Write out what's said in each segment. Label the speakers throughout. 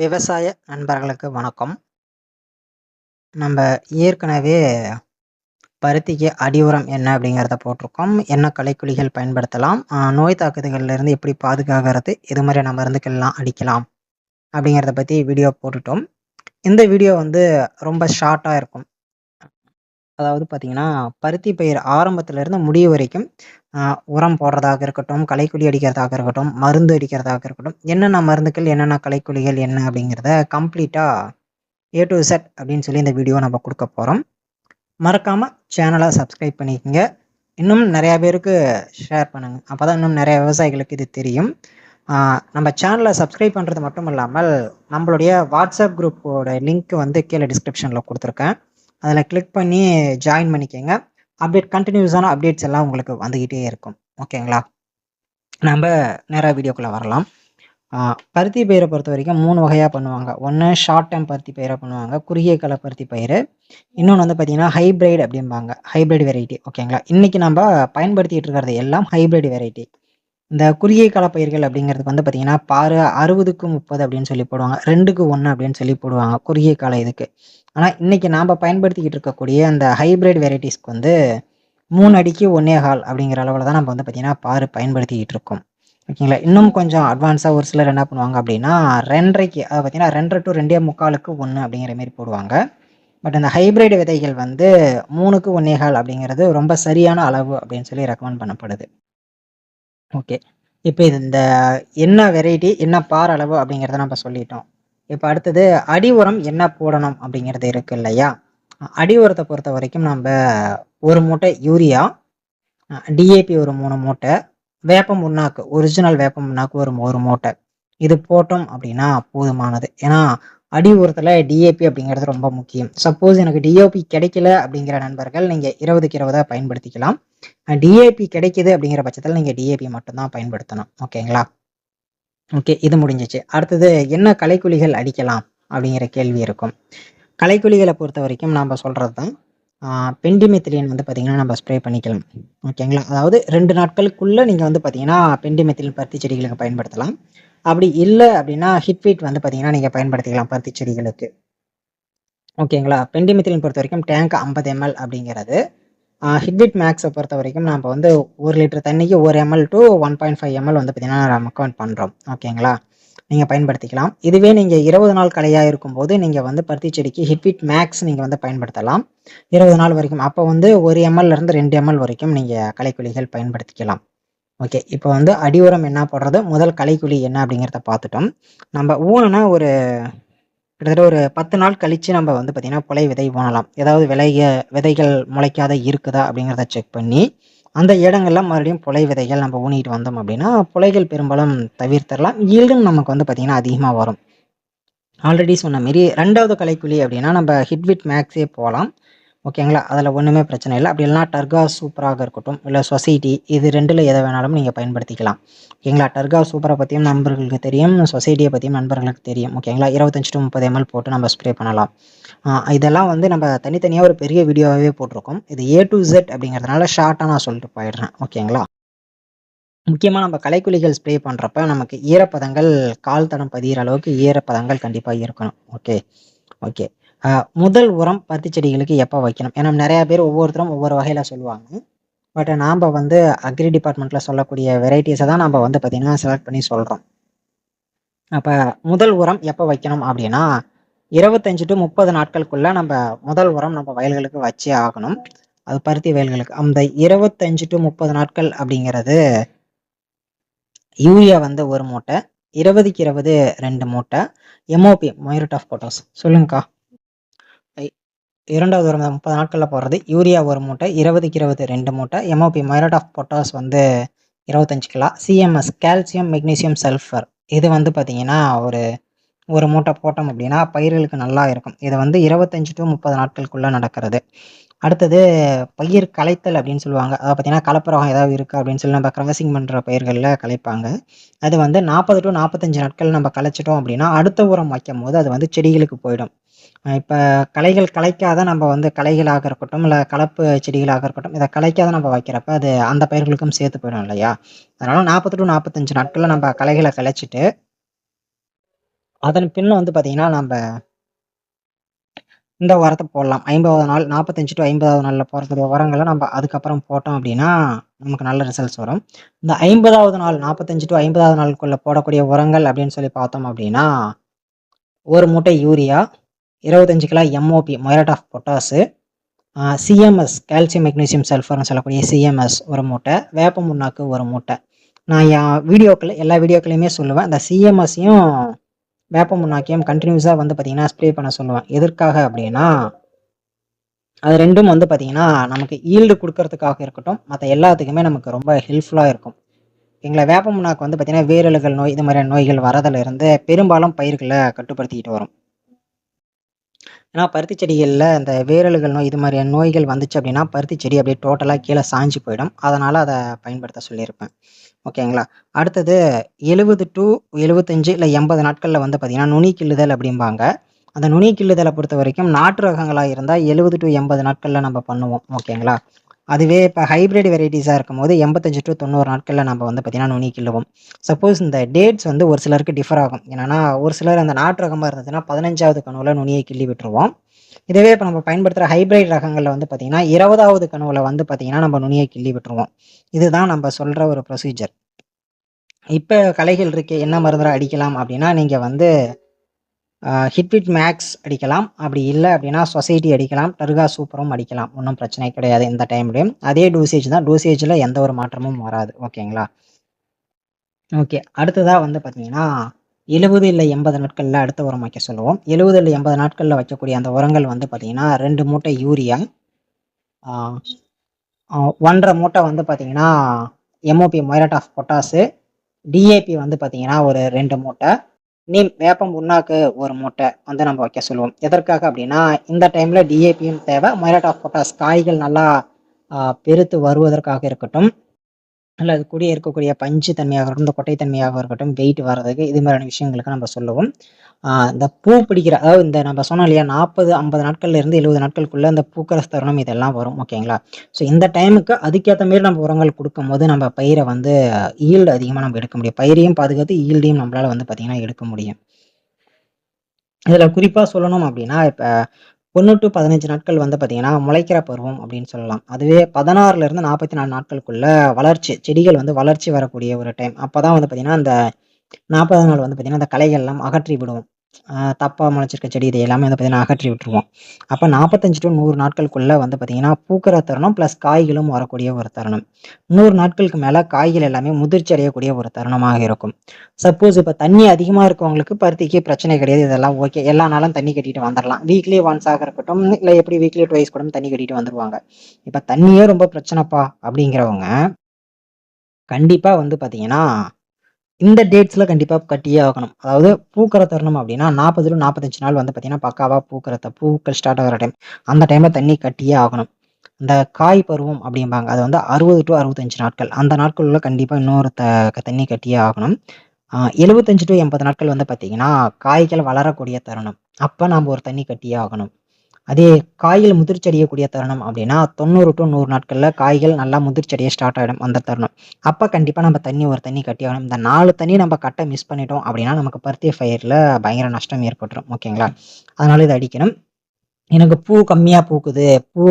Speaker 1: விவசாய நண்பர்களுக்கு வணக்கம். நம்ம ஏற்கனவே பருத்திக்கு அடி உரம் என்ன அப்படிங்கிறத போட்டிருக்கோம். என்ன கலைக்குழிகள் பயன்படுத்தலாம்? நோய் தாக்குதல்கள்லேருந்து எப்படி பாதுகாக்கிறது? எது மாதிரியான மருந்துக்கள்லாம் அடிக்கலாம்? அப்படிங்கிறத பற்றி வீடியோ போட்டுட்டோம். இந்த வீடியோ வந்து ரொம்ப ஷார்ட்டாக இருக்கும். அதாவது பார்த்தீங்கன்னா, பருத்தி பயிர் ஆரம்பத்திலிருந்து முடிவு வரைக்கும் உரம் போடுறதாக இருக்கட்டும், களைக்கொல்லி அடிக்கிறதாக இருக்கட்டும், மருந்து அடிக்கிறதாக இருக்கட்டும், என்னென்ன மருந்துகள், என்னென்ன களைக்கொல்லிகள் என்ன அப்படிங்கிறத கம்ப்ளீட்டாக ஏ டு செட் அப்படின்னு சொல்லி இந்த வீடியோ நம்ம கொடுக்க போகிறோம் மறக்காமல் சேனலை சப்ஸ்கிரைப் பண்ணிக்கோங்க இன்னும் நிறையா பேருக்கு ஷேர் பண்ணுங்க. அப்பதான் இன்னும் நிறையா விவசாயிகளுக்கு இது தெரியும். நம்ம சேனலை சப்ஸ்கிரைப் பண்ணுறது மட்டும் இல்லாமல், நம்மளுடைய வாட்ஸ்அப் குரூப்போட லிங்க் வந்து கீழே டிஸ்கிரிப்ஷனில் கொடுத்துருக்கேன் அதில் கிளிக் பண்ணி ஜாயின் பண்ணிக்கங்க. அப்டேட் கண்டினியூஸான அப்டேட்ஸ் எல்லாம் உங்களுக்கு வந்துக்கிட்டே இருக்கும். ஓகேங்களா? நம்ம நேராக வீடியோக்குள்ளே வரலாம். பருத்தி பயிரை பொறுத்த வரைக்கும் மூணு வகையாக பண்ணுவாங்க. ஒன்று ஷார்ட் டைம் பருத்தி பயிரை பண்ணுவாங்க. குறுகிய கால பருத்தி பயிர் இன்னொன்று வந்து பார்த்தீங்கன்னா, ஹைப்ரைட் அப்படிம்பாங்க. ஹைபிரிட் வெரைட்டி ஓகேங்களா? இன்றைக்கி நம்ம பயன்படுத்திட்டு இருக்கிறது எல்லாம் ஹைப்ரிட் வெரைட்டி. இந்த குறுகிய கால பயிர்கள் அப்படிங்கிறதுக்கு வந்து பார்த்தீங்கன்னா, பாரு 60க்கு 30 அப்படின்னு சொல்லி போடுவாங்க. 2க்கு 1 அப்படின்னு சொல்லி போடுவாங்க. குறுகிய கால இதுக்கு. ஆனால் இன்னைக்கு நாம் பயன்படுத்திக்கிட்டு இருக்கக்கூடிய அந்த ஹைபிரிட் வெரைட்டிஸ்க்கு வந்து மூணு அடிக்கு 1 1/4 அப்படிங்கிற அளவில் தான் நம்ம வந்து பார்த்தீங்கன்னா, பாரு பயன்படுத்திக்கிட்டு இருக்கோம். ஓகேங்களா? இன்னும் கொஞ்சம் அட்வான்ஸாக ஒரு சிலர் என்ன பண்ணுவாங்க அப்படின்னா, ரெண்டரைக்கு அதை பார்த்தீங்கன்னா ரெண்டரை டு ரெண்டே முக்காலுக்கு ஒன்று அப்படிங்கிற மாரி போடுவாங்க. பட் அந்த ஹைப்ரிட் விதைகள் வந்து 3க்கு 1 1/4 அப்படிங்கிறது ரொம்ப சரியான அளவு அப்படின்னு சொல்லி ரெக்கமெண்ட் பண்ணப்படுது. ஓகே. இப்போ இது இந்த என்ன வெரைட்டி, என்ன பார் அளவு அப்படிங்கிறத நம்ம சொல்லிட்டோம். இப்போ அடுத்தது அடி உரம் என்ன போடணும் அப்படிங்கிறது இருக்கு இல்லையா? அடி உரத்தை பொறுத்த வரைக்கும் நம்ம ஒரு மூட்டை யூரியா, டிஏபி ஒரு மூணு மூட்டை, வேப்பம் புண்ணாக்கு ஒரிஜினல் வேப்ப புண்ணாக்கு ஒரு ஒரு மூட்டை. இது போட்டோம் அப்படின்னா போதுமானது. ஏன்னா, அடி உரத்தில் டிஏபி அப்படிங்கிறது ரொம்ப முக்கியம். சப்போஸ் எனக்கு டிஏபி கிடைக்கல அப்படிங்கிற நண்பர்கள் நீங்கள் இருபதுக்கு இருபதாக பயன்படுத்திக்கலாம். டிஏபி கிடைக்கிது அப்படிங்கிற பட்சத்தில் நீங்க டிஏபி மட்டும்தான் பயன்படுத்தணும். ஓகேங்களா? ஓகே. இது முடிஞ்சிச்சு அடுத்தது என்ன கலைக்குழிகள் அடிக்கலாம்? அப்படிங்கிற கேள்வி இருக்கும். கலைக்குலிகளை பொறுத்த வரைக்கும் நாம சொல்றது தான். பெண்டிமெத்திலியன் வந்து பார்த்தீங்கன்னா, நம்ம ஸ்ப்ரே பண்ணிக்கலாம். ஓகேங்களா? அதாவது ரெண்டு நாட்களுக்குள்ள நீங்க வந்து பார்த்தீங்கன்னா, பெண்டிமெத்திலின் பருத்தி செடிகளுக்கு பயன்படுத்தலாம். அப்படி இல்லை அப்படின்னா, ஹிட்வீட் வந்து பார்த்தீங்கன்னா, நீங்கள் பயன்படுத்திக்கலாம் பருத்தி செடிகளுக்கு. ஓகேங்களா? பெண்டிமித்திரியின் பொறுத்த வரைக்கும் டேங்க் 50 எம்எல் அப்படிங்கிறது. ஹிட்விட் மேக்ஸை பொறுத்த வரைக்கும் நம்ம வந்து ஒரு லிட்டர் தண்ணிக்கு ஒரு எம்எல் டூ 1.5 எம்எல் வந்து பார்த்தீங்கன்னா, நம்ம கவுண்ட் பண்ணுறோம் ஓகேங்களா? நீங்கள் பயன்படுத்திக்கலாம். இதுவே நீங்கள் இருபது நாள் கலையாக இருக்கும்போது, நீங்கள் வந்து பருத்தி செடிக்கு ஹிட்வீட் மேக்ஸ் நீங்கள் வந்து பயன்படுத்தலாம். 20 நாள் வரைக்கும். அப்போ வந்து ஒரு எம்எல்லேருந்து ரெண்டு எம்எல் வரைக்கும் நீங்கள் கலைக்குழிகள் பயன்படுத்திக்கலாம். ஓகே. இப்போ வந்து அடி உரம் என்ன போடுறது? முதல் கலைக்குழி என்ன அப்படிங்கிறத பார்த்துட்டோம். நம்ம ஊனனா ஒரு கிட்டத்தட்ட ஒரு 10 நாள் கழித்து நம்ம வந்து பார்த்திங்கன்னா புலை விதை ஊனலாம். ஏதாவது விளைய விதைகள் முளைக்காத இருக்குதா அப்படிங்கிறத செக் பண்ணி, அந்த இடங்கள்ல மறுபடியும் புலை விதைகள் நம்ம ஊனிட்டு வந்தோம் அப்படின்னா, புலைகள் பெரும்பாலும் தவிர்த்தரலாம். ஈல்டும் நமக்கு வந்து பார்த்திங்கன்னா அதிகமாக வரும். ஆல்ரெடி சொன்ன மாரி ரெண்டாவது கலைக்குழி அப்படின்னா, நம்ம ஹிட்விட் மேக்ஸே போகலாம் ஓகேங்களா? அதில் ஒன்றுமே பிரச்சனை இல்லை அப்படி இல்லைனா டர்கா சூப்பராக இருக்கட்டும், இல்லை சொசைட்டி இது ரெண்டில் எதை வேணாலும் நீங்கள் பயன்படுத்திக்கலாம். ஓகேங்களா? டர்கா சூப்பரை பற்றியும் நண்பர்களுக்கு தெரியும். சொசைட்டியை பற்றியும் நண்பர்களுக்கு தெரியும். ஓகேங்களா? இருபத்தஞ்சி டு முப்பது எம்எல் போட்டு நம்ம ஸ்ப்ரே பண்ணலாம். இதெல்லாம் வந்து நம்ம தனித்தனியாக ஒரு பெரிய வீடியோவே போட்டிருக்கோம். இது ஏ டு ஜெட் அப்படிங்கிறதுனால ஷார்ட்டாக நான் சொல்லிட்டு போயிடுறேன். ஓகேங்களா? முக்கியமாக நம்ம களைக்கொல்லிகள் ஸ்ப்ரே பண்ணுறப்ப நமக்கு ஈரப்பதங்கள் கால் தடம் பதிகிற அளவுக்கு ஈரப்பதங்கள் கண்டிப்பாக இருக்கணும். ஓகே. ஓகே. முதல் உரம் பருத்தி செடிகளுக்கு எப்போ வைக்கணும்? ஏன்னா நிறையா பேர் ஒவ்வொருத்தரும் ஒவ்வொரு வகையில் சொல்லுவாங்க. பட் நாம் வந்து அக்ரி டிபார்ட்மெண்ட்டில் சொல்லக்கூடிய வெரைட்டிஸை தான் நம்ம வந்து பார்த்திங்கன்னா செலக்ட் பண்ணி சொல்கிறோம் அப்போ முதல் உரம் எப்போ வைக்கணும் அப்படின்னா, இருபத்தஞ்சு டு முப்பது நாட்களுக்குள்ளே நம்ம முதல் உரம் நம்ம வயல்களுக்கு வச்சே ஆகணும். அது பருத்தி வயல்களுக்கு. அந்த இருபத்தஞ்சு டு முப்பது நாட்கள் அப்படிங்கிறது யூரியா வந்து ஒரு மூட்டை, 20க்கு 20 2 மூட்டை, எம்ஓபி மொயரேட் ஆஃப் போட்டோஸ் சொல்லுங்கக்கா. ஐ 2வது உரம் 30 நாட்கள்ல போடுறது யூரியா ஒரு மூட்டை, 20க்கு 20 2 மூட்டை, எம்ஓபி மைரட் ஆஃப் பொட்டாஸ் வந்து 25 kilo, CMS calcium, magnesium, sulphur இது வந்து பார்த்தீங்கன்னா, ஒரு ஒரு மூட்டை போட்டோம் அப்படின்னா, பயிர்களுக்கு நல்லா இருக்கும். இது வந்து 25 டூ முப்பது நாட்களுக்குள்ளே நடக்கிறது. அடுத்தது பயிர் களைத்தல் அப்படின்னு சொல்லுவாங்க. அதாவது பார்த்தீங்கன்னா, கலப்பரகம் ஏதாவது இருக்கு அப்படின்னு சொல்லி நம்ம கிராசிங் பண்ணுற பயிர்களில் களைப்பாங்க. அது வந்து நாற்பது டு நாற்பத்தஞ்சு நாட்கள் நம்ம களைச்சிட்டோம் அப்படின்னா, அடுத்த உரம் வைக்கும்போது அது வந்து செடிகளுக்கு போயிடும். இப்போ களைகள் களைக்காத நம்ம வந்து களைகளாக இருக்கட்டும், இல்லை கலப்பு செடிகளாக இருக்கட்டும், இதை களைக்காத நம்ம வைக்கிறப்ப அது அந்த பயிர்களுக்கும் சேர்த்து போயிடும் இல்லையா? அதனால் நாற்பத்தி டு நாற்பத்தஞ்சு நாட்களில் நம்ம களைகளை களைச்சிட்டு அதன் பின்ன வந்து பார்த்தீங்கன்னா, நம்ம இந்த உரத்தை போடலாம். 50வது நாள் நாற்பத்தஞ்சு டு ஐம்பதாவது நாளில் போடக்கூடிய உரங்களை நம்ம அதுக்கப்புறம் போட்டோம் அப்படின்னா, நமக்கு நல்ல ரிசல்ட்ஸ் வரும். இந்த 50வது நாள் நாற்பத்தஞ்சு டு ஐம்பதாவது நாளுக்குள்ளே போடக்கூடிய உரங்கள் அப்படின்னு சொல்லி பார்த்தோம் அப்படின்னா, ஒரு மூட்டை urea, 25 kilo MOP muriate of potash CMS calcium, magnesium, சல்ஃபர்னு சொல்லக்கூடிய சி.எம்.எஸ் ஒரு மூட்டை, வேப்ப முன்னாக்கு ஒரு மூட்டை. நான் என் வீடியோக்கள் எல்லா வீடியோக்களையுமே சொல்லுவேன். அந்த சி.எம்.எஸ்ஸையும், வேப்ப முன்னாக்கையும் கண்டினியூஸாக வந்து பார்த்திங்கன்னா ஸ்ப்ரே பண்ண சொல்லுவேன். எதற்காக அப்படின்னா அது ரெண்டும் வந்து பார்த்திங்கன்னா நமக்கு ஈல்டு கொடுக்கறதுக்காக இருக்கட்டும், மற்ற எல்லாத்துக்குமே நமக்கு ரொம்ப ஹெல்ப்ஃபுல்லாக இருக்கும். எங்களை வேப்ப முன்னாக்கு வந்து பார்த்தீங்கன்னா, வேரலுகள் நோய் இது மாதிரியான நோய்கள் வரதிலிருந்து பெரும்பாலும் பயிர்களை கட்டுப்படுத்திக்கிட்டு வரும். ஏன்னா, பருத்தி செடிகளில் இந்த வேரலுகள் நோய் இது மாதிரியான நோய்கள் வந்துச்சு அப்படின்னா, பருத்தி செடி அப்படியே டோட்டலாக கீழே சாய்ஞ்சு போயிடும். அதனால் அதை பயன்படுத்த சொல்லியிருப்பேன். ஓகேங்களா. அடுத்தது 70 டூ எழுபத்தஞ்சு இல்லை எண்பது நாட்களில் வந்து பார்த்திங்கன்னா நுனி கிள்ளுதல் அப்படிம்பாங்க. அந்த நுனி கிள்ளுதலை பொறுத்த வரைக்கும் நாட்டு ரகங்களாக இருந்தால் எழுபது டு எண்பது நாட்களில் நம்ம பண்ணுவோம். ஓகேங்களா. அதுவே இப்ப ஹைபிரிட் இருக்கும் இருக்கும்போது எண்பத்தஞ்சு டு தொண்ணூறு நாட்களில் நம்ம வந்து பார்த்தீங்கன்னா, நுனி கிள்ளுவோம். சப்போஸ் இந்த டேட்ஸ் வந்து ஒரு சிலருக்கு டிஃபர் ஆகும். ஏன்னா ஒரு சிலர் அந்த நாட்டு ரகமாக இருந்ததுன்னா பதினஞ்சாவது கனவுல நுனியை கிள்ளி விட்டுருவோம். இதுவே இப்போ நம்ம பயன்படுத்துகிற ஹைப்ரிட் ரகங்களில் வந்து பார்த்திங்கன்னா இருபதாவது கனவுல வந்து பார்த்தீங்கன்னா, நம்ம நுனியை கிள்ளி விட்டுருவோம். இதுதான் நம்ம சொல்கிற ஒரு ப்ரொசீஜர். இப்போ கலைகள் இருக்கே என்ன மருந்துடா அடிக்கலாம் அப்படின்னா, நீங்கள் வந்து ஹிட்விட் மேக்ஸ் அடிக்கலாம். அப்படி இல்லை அப்படின்னா, சொசைட்டி அடிக்கலாம். டர்கா சூப்பரும் அடிக்கலாம். ஒன்றும் பிரச்சனை கிடையாது இந்த டைம்லேயும் அதே டோசேஜ் தான். டூசேஜில் எந்த ஒரு மாற்றமும் வராது. ஓகேங்களா. ஓகே. அடுத்ததாக வந்து பார்த்தீங்கன்னா, எழுபது இல்லை எண்பது நாட்களில் அடுத்த உரம் வைக்க சொல்லுவோம். எழுபது இல்லை எண்பது நாட்களில் வைக்கக்கூடிய அந்த உரங்கள் வந்து பார்த்தீங்கன்னா, ரெண்டு மூட்டை யூரியா, ஒன்றரை மூட்டை வந்து பார்த்தீங்கன்னா, எம்.ஓ.பி மொயரட் ஆஃப் பொட்டாசு, டி.ஏ.பி வந்து பார்த்தீங்கன்னா, ஒரு ரெண்டு மூட்டை, நீம் வேப்பம் புண்ணாக்கு ஒரு மூட்டை வந்து நம்ம வைக்க சொல்லுவோம். எதற்காக அப்படின்னா, இந்த டைமில் டி.ஏ.பியும் தேவை. மொயரேட் ஆஃப் பொட்டாஸ் காய்கள் நல்லா பெருத்து வருவதற்காக இருக்கட்டும், இல்ல அது இருக்கக்கூடிய பஞ்சு தன்மையாக இருக்கட்டும், இந்த கொட்டை தன்மையாக இருக்கட்டும், வெயிட் வர்றதுக்கு இது மாதிரியான விஷயங்களுக்கு நம்ம சொல்லுவோம். இந்த பூ பிடிக்கிற அதாவது இந்த நம்ம சொன்னோம் இல்லையா, 40, 50 நாட்கள்ல இருந்து 70 நாட்களுக்குள்ள இந்த பூக்கிற தருணம் இதெல்லாம் வரும். ஓகேங்களா. ஸோ இந்த டைமுக்கு அதுக்கேற்ற மாரி நம்ம உரங்கள் கொடுக்கும் போது நம்ம பயிரை வந்து ஈல்டு அதிகமாக நம்ம எடுக்க முடியும். பயிரையும் பாதுகாத்து, ஈல்டையும் நம்மளால வந்து பார்த்தீங்கன்னா, எடுக்க முடியும். இதில் குறிப்பாக சொல்லணும் அப்படின்னா, இப்போ ஒன்று டு பதினஞ்சு நாட்கள் வந்து பார்த்தீங்கன்னா, முளைக்கிற பருவம் அப்படின்னு சொல்லலாம். அதுவே 16ல இருந்து 44 நாட்களுக்குள்ள வளர்ச்சி செடிகள் வந்து வளர்ச்சி வரக்கூடிய ஒரு டைம். அப்பதான் வந்து பார்த்தீங்கன்னா, அந்த 40வது நாள் வந்து பார்த்தீங்கன்னா, அந்த களைகள்லாம் அகற்றி விடுவோம். தப்பாக முளைச்சிருக்க செடி இது எல்லாமே வந்து பார்த்தீங்கன்னா, அகற்றி விட்டுருவோம். அப்ப 45 டூ நூறு நாட்களுக்குள்ளே வந்து பார்த்தீங்கன்னா, பூக்கிற தருணம் ப்ளஸ் காய்களும் வரக்கூடிய ஒரு தருணம். நூறு நாட்களுக்கு மேலே காய்கள் எல்லாமே முதிர்ச்சி அடையக்கூடிய ஒரு தருணமாக இருக்கும். சப்போஸ் இப்போ தண்ணி அதிகமாக இருக்கவங்களுக்கு பருத்திக்கு பிரச்சனை கிடையாது. இதெல்லாம் ஓகே. எல்லா நாளும் தண்ணி கட்டிட்டு வந்துடலாம் வீக்லி ஒன்ஸ் ஆக இருக்கட்டும், இல்லை எப்படி வீக்லி டுவைஸ் கூட தண்ணி கட்டிட்டு வந்துடுவாங்க இப்போ தண்ணியே ரொம்ப பிரச்சனைப்பா அப்படிங்கிறவங்க கண்டிப்பாக வந்து பார்த்தீங்கன்னா, இந்த டேட்ஸில் கண்டிப்பாக கட்டியே ஆகணும். அதாவது பூக்கிற தருணம் அப்படின்னா, நாற்பது டு நாற்பத்தஞ்சு நாள் வந்து பார்த்தீங்கன்னா, பக்காவாக பூக்கிறத பூக்கள் ஸ்டார்ட் ஆகிற டைம். அந்த டைமில் தண்ணி கட்டியே ஆகணும். இந்த காய் பருவம் அப்படிம்பாங்க. அது வந்து அறுபது டு அறுபத்தஞ்சு நாட்கள். அந்த நாட்களில் கண்டிப்பாக இன்னொரு த தண்ணி கட்டியே ஆகணும். எழுபத்தஞ்சு டு எண்பது நாட்கள் வந்து பார்த்தீங்கன்னா, காய்கள் வளரக்கூடிய தருணம். அப்போ நாம் ஒரு தண்ணி கட்டியே ஆகணும். அதே காய்கள் முதிர்ச்சி அடையக்கூடிய தருணம் அப்படின்னா, 90 டூ நூறு நாட்களில் காய்கள் நல்லா முதிர்ச்சி ஸ்டார்ட் ஆகிடும் அந்த தருணம். அப்போ கண்டிப்பாக நம்ம தண்ணி ஒரு தண்ணி கட்டி ஆகணும். இந்த நாலு தண்ணி நம்ம கட்ட மிஸ் பண்ணிட்டோம் அப்படின்னா, நமக்கு பருத்தி ஃபயரில் பயங்கர நஷ்டம் ஏற்பட்டுரும். ஓகேங்களா. அதனால இதை அடிக்கணும். எனக்கு பூ கம்மியாக பூக்குது, பூ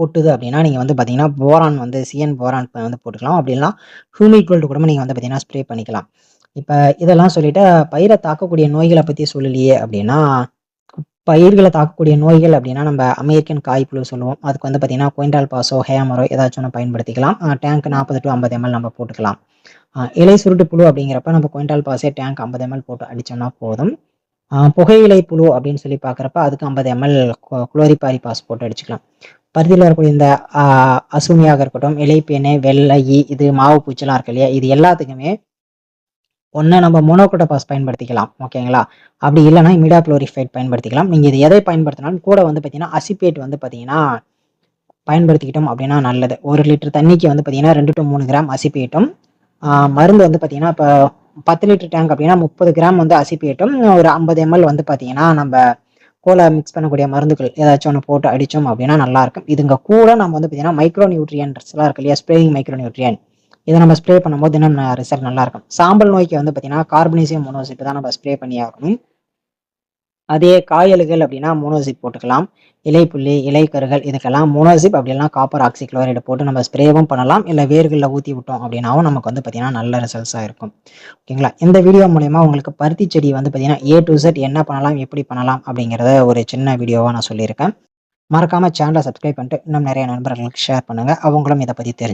Speaker 1: கொட்டுது அப்படின்னா, நீங்கள் வந்து பார்த்தீங்கன்னா, போரான் வந்து சிஎன் போரான் வந்து போட்டுக்கலாம். அப்படின்னா ஹூமிக் கோல்டு கூட நீங்கள் வந்து பார்த்தீங்கன்னா, ஸ்ப்ரே பண்ணிக்கலாம். இப்போ இதெல்லாம் சொல்லிவிட்டு பயிரை தாக்கக்கூடிய நோய்களை பற்றி சொல்லலையே அப்படின்னா, பயிர்களை தாக்கக்கூடிய நோய்கள் அப்படின்னா, நம்ம அமெரிக்கன் காய்ப்புழு சொல்லுவோம். அதுக்கு வந்து பார்த்தீங்கன்னா, கொயின்டால் பாஸோ, ஹேமரோ ஏதாச்சும் ஒன்று பயன்படுத்திக்கலாம். டேங்க் நாற்பது டு ஐம்பது எம்.எல் நம்ம போட்டுக்கலாம். இலை சுருட்டு புழு அப்படிங்கிறப்ப நம்ம கொயின்டால் பாஸே டேங்க் 50 எம்.எல் போட்டு அடித்தோம்னா போதும். புகையிலை புழு அப்படின்னு சொல்லி பார்க்குறப்ப, அதுக்கு 50 எம்.எல் குளோ குளோரிபாரிபாஸ் போட்டு அடிச்சுக்கலாம். பருத்தியில் வரக்கூடிய இந்த அசூமியாக இருக்கட்டும், இலைப்பேனு, வெள்ளை இது மாவு பூச்சிலாம் இருக்கு இல்லையா, இது எல்லாத்துக்குமே ஒன்று நம்ம மோனோக்ரோட்டோபாஸ் பயன்படுத்திக்கலாம். ஓகேங்களா. அப்படி இல்லன்னா, இமிடாகுளோரிஃபைட் பயன்படுத்திக்கலாம். நீங்கள் இது எதை பயன்படுத்தினாலும் கூட வந்து பார்த்தீங்கன்னா, அசிபேட் வந்து பார்த்தீங்கன்னா, பயன்படுத்திக்கிட்டோம் அப்படின்னா நல்லது. ஒரு லிட்டர் தண்ணிக்கு வந்து பார்த்தீங்கன்னா, ரெண்டு டு மூணு கிராம் அசிபேட்டும், மருந்து வந்து பார்த்தீங்கன்னா, இப்போ பத்து லிட்டர் டேங்க் அப்படின்னா 30 கிராம் வந்து அசிபேட்டும், ஒரு 50 எம்.எல் வந்து பார்த்தீங்கன்னா, நம்ம கோலை மிக்ஸ் பண்ணக்கூடிய மருந்துகள் ஏதாச்சும் ஒன்று போட்டு அடித்தோம் அப்படின்னா நல்லாயிருக்கும் இதுங்க கூட நம்ம வந்து பார்த்தீங்கன்னா, மைக்ரோ நியூட்ரியன்ட்ஸ்லாம் இருக்கு இல்லையா, ஸ்ப்ரேயிங் மைக்ரோ நியூட்ரியன் இதை நம்ம ஸ்ப்ரே பண்ணும்போது இன்னும் ரிசல்ட் நல்லாயிருக்கும். சாம்பல் நோய்க்கு வந்து பார்த்தீங்கன்னா, கார்பனீசியம் மோனோசிப் தான் நம்ம ஸ்ப்ரே பண்ணி ஆகணும். அதே காயல்கள் அப்படின்னா மோனோசிப் போட்டுக்கலாம். இலைப்புள்ளி இலைக்கருகள் இதுக்கெல்லாம் மோனோசிப் அப்படிலாம் காப்பர் ஆக்சிக்ளோரைடு போட்டு நம்ம ஸ்ப்ரேவும் பண்ணலாம். இல்லை வேர்களில் ஊற்றி விட்டோம் அப்படின்னாவும் நமக்கு வந்து பார்த்திங்கன்னா நல்ல ரிசல்ட்ஸாக இருக்கும். ஓகேங்களா இந்த வீடியோ மூலயமா உங்களுக்கு பருத்தி செடி வந்து பார்த்திங்கன்னா ஏ டு செட் என்ன பண்ணலாம் எப்படி பண்ணலாம் அப்படிங்கிறத ஒரு சின்ன வீடியோவாக நான் சொல்லியிருக்கேன். மறக்காமல் சேனலை சப்ஸ்கிரைப் பண்ணிட்டு இன்னும் நிறைய நண்பர்களுக்கு ஷேர் பண்ணுங்கள் அவங்களும் இதை பற்றி தெரிஞ்சு